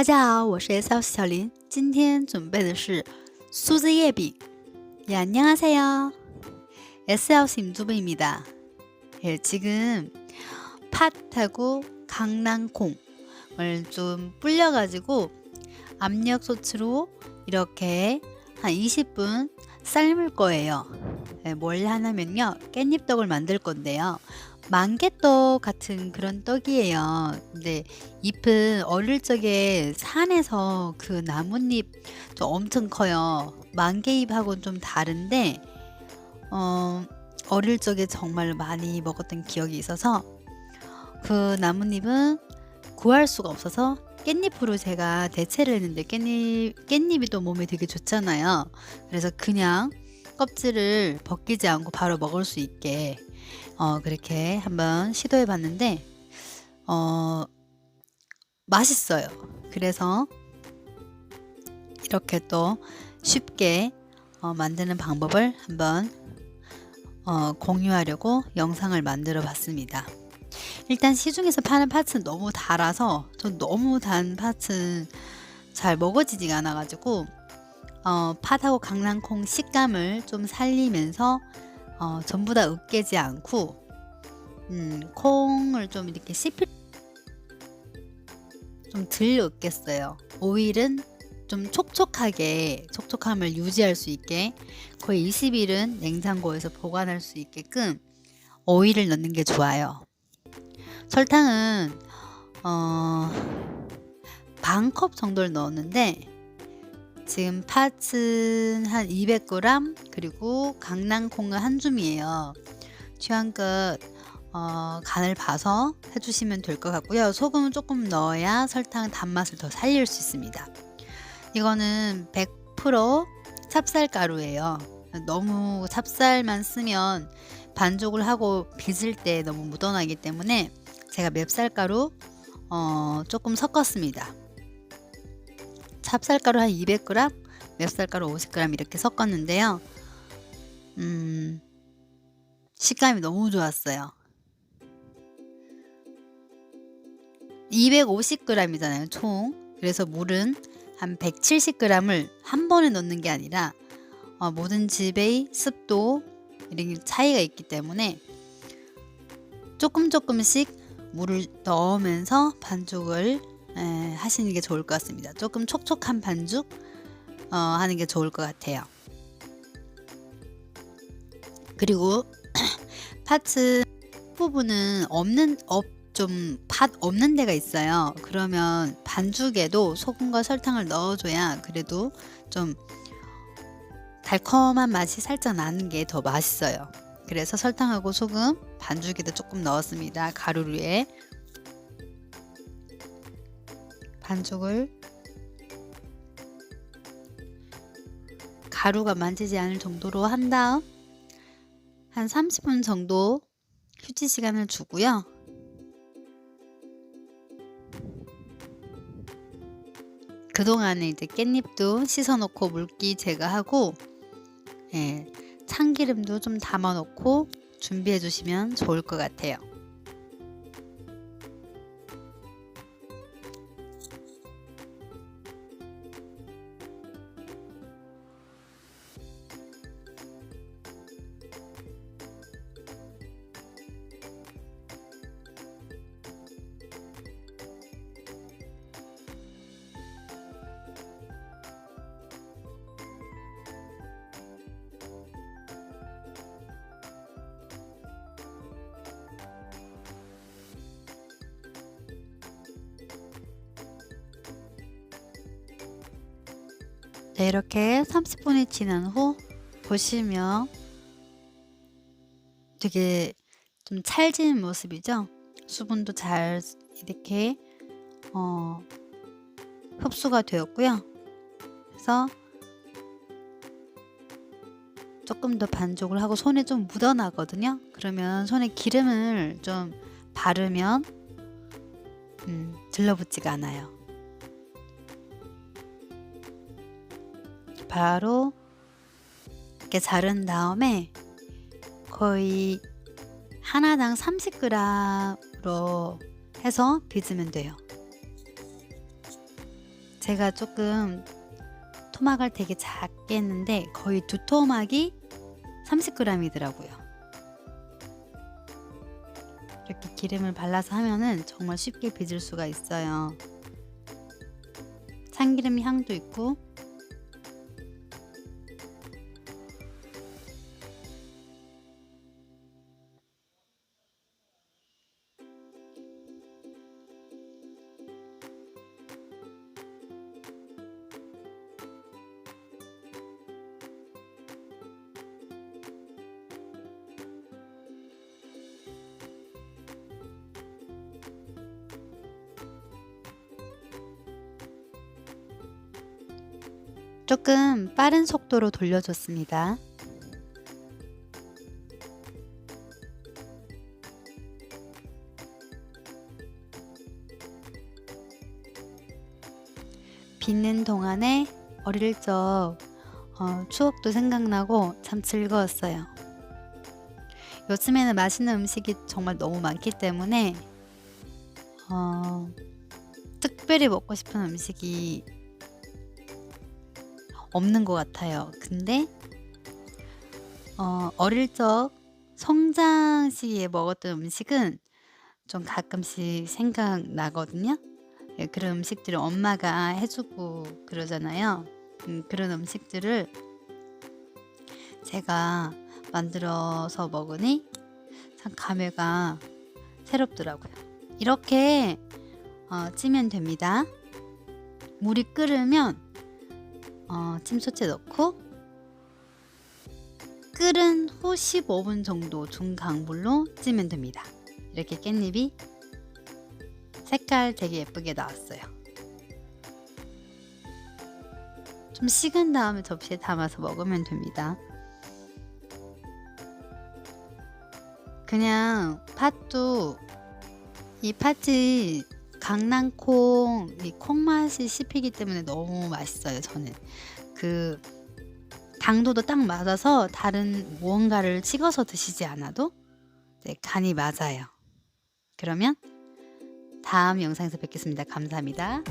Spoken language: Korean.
大家好，我是 S L 小林，今天准备的是苏子叶饼。예 안녕하세요. S L 임두부입니다. 예, 지금 팥하고 강낭콩을 좀 불려가지고 압력솥으로 이렇게 한 20분 삶을 거예요. 예, 뭘 하냐면요. 깻잎떡을 만들 건데요. 만개떡 같은 그런 떡이에요. 근데 잎은 어릴 적에 산에서 그 나뭇잎 좀 엄청 커요. 만개잎하고는 좀 다른데, 어, 어릴 적에 정말 많이 먹었던 기억이 있어서 그 나뭇잎은 구할 수가 없어서 깻잎으로 제가 대체를 했는데 깻잎, 깻잎이 또 몸에 되게 좋잖아요. 그래서 그냥 껍질을 벗기지 않고 바로 먹을 수 있게 어, 그렇게 한번 시도해 봤는데, 어, 맛있어요. 그래서 이렇게 또 쉽게 어, 만드는 방법을 한번 어, 공유하려고 영상을 만들어 봤습니다. 일단 시중에서 파는 팥은 너무 달아서 전 너무 단 팥은 잘 먹어지지가 않아가지고 어, 팥하고 강낭콩 식감을 좀 살리면서 어, 전부 다 으깨지 않고 음, 콩을 좀 이렇게 씹힐 좀덜 으깼어요. 오일은 좀 촉촉하게 촉촉함을 유지할 수 있게 거의 20일은 냉장고에서 보관할 수 있게끔 오일을 넣는 게 좋아요. 설탕은 어, 반 컵 정도를 넣었는데 지금 팥은 한 200g 그리고 강낭콩은 한 줌이에요. 취향껏 어, 간을 봐서 해주시면 될 것 같고요. 소금은 조금 넣어야 설탕 단맛을 더 살릴 수 있습니다. 이거는 100% 찹쌀가루예요. 너무 찹쌀만 쓰면 반죽을 하고 빚을 때 너무 묻어나기 때문에 제가 맵쌀가루 어, 조금 섞었습니다. 찹쌀가루 한 200g, 맵쌀가루 50g 이렇게 섞었는데요. 음, 식감이 너무 좋았어요. 250g이잖아요, 총. 그래서 물은 한 170g을 한 번에 넣는 게 아니라 어, 모든 집의 습도 이런 차이가 있기 때문에 조금 조금씩 물을 넣으면서 반죽을 에, 하시는 게 좋을 것 같습니다. 조금 촉촉한 반죽 어, 하는 게 좋을 것 같아요. 그리고 파츠 부분은 없는 좀팥 없는 데가 있어요. 그러면 반죽에도 소금과 설탕을 넣어줘야 그래도 좀 달콤한 맛이 살짝 나는 게 더 맛있어요. 그래서 설탕하고 소금 반죽에도 조금 넣었습니다. 가루류에 반죽을 가루가 만지지 않을 정도로 한 다음 한 30분 정도 휴지 시간을 주고요. 그동안에 이제 깻잎도 씻어놓고 물기 제거하고 예, 참기름도 좀 담아놓고 준비해 주시면 좋을 것 같아요. 네, 이렇게 30분이 지난 후 보시면 되게 좀 찰진 모습이죠. 수분도 잘 이렇게 어, 흡수가 되었고요. 그래서 조금 더 반죽을 하고 손에 좀 묻어나거든요. 그러면 손에 기름을 좀 바르면 음, 들러붙지가 않아요. 바로 이렇게 자른 다음에 거의 하나당 30g으로 해서 빚으면 돼요. 제가 조금 토막을 되게 작게 했는데 거의 두 토막이 30g이더라고요. 이렇게 기름을 발라서 하면은 정말 쉽게 빚을 수가 있어요. 참기름 향도 있고 조금 빠른 속도로 돌려줬습니다. 빚는 동안에 어릴 적 어, 추억도 생각나고 참 즐거웠어요. 요즘에는 맛있는 음식이 정말 너무 많기 때문에 어, 특별히 먹고 싶은 음식이 없는 것 같아요. 근데 어, 어릴 적 성장 시기에 먹었던 음식은 좀 가끔씩 생각나거든요. 예, 그런 음식들을 엄마가 해주고 그러잖아요. 음, 그런 음식들을 제가 만들어서 먹으니 참 감회가 새롭더라고요. 이렇게 어, 찌면 됩니다. 물이 끓으면 어, 찜소채 넣고 끓은 후 15분 정도 중강불로 찌면 됩니다. 이렇게 깻잎이 색깔 되게 예쁘게 나왔어요. 좀 식은 다음에 접시에 담아서 먹으면 됩니다. 그냥 팥도 이 팥이 강낭콩 이 콩맛이 씹히기 때문에 너무 맛있어요. 저는 그 당도도 딱 맞아서 다른 무언가를 찍어서 드시지 않아도 네, 간이 맞아요. 그러면 다음 영상에서 뵙겠습니다. 감사합니다.